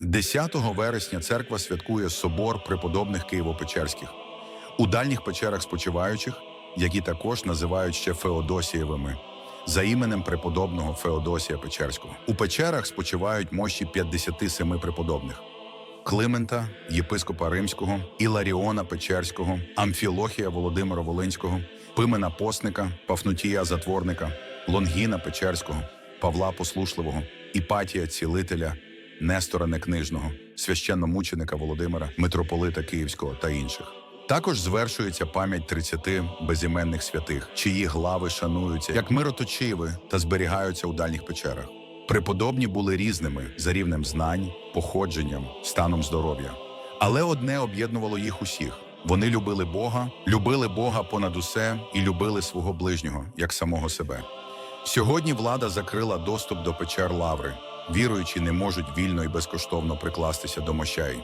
10 вересня церква святкує собор преподобних Києво-Печерських. У дальніх печерах спочиваючих, які також називають ще Феодосієвими, за іменем преподобного Феодосія Печерського. У печерах спочивають мощі 57 преподобних. Климента, єпископа Римського, Іларіона Печерського, Амфілохія Володимира Волинського, Пимена Постника, Пафнутія Затворника, Лонгіна Печерського, Павла Послушливого, Іпатія Цілителя, Нестора Некнижного, священномученика Володимира, митрополита Київського та інших. Також звершується пам'ять 30 безіменних святих, чиї глави шануються як мироточиви та зберігаються у дальніх печерах. Преподобні були різними за рівнем знань, походженням, станом здоров'я. Але одне об'єднувало їх усіх: вони любили Бога, любили Бога понад усе і любили свого ближнього як самого себе. Сьогодні влада закрила доступ до печер Лаври. Віруючі не можуть вільно і безкоштовно прикластися до мощей.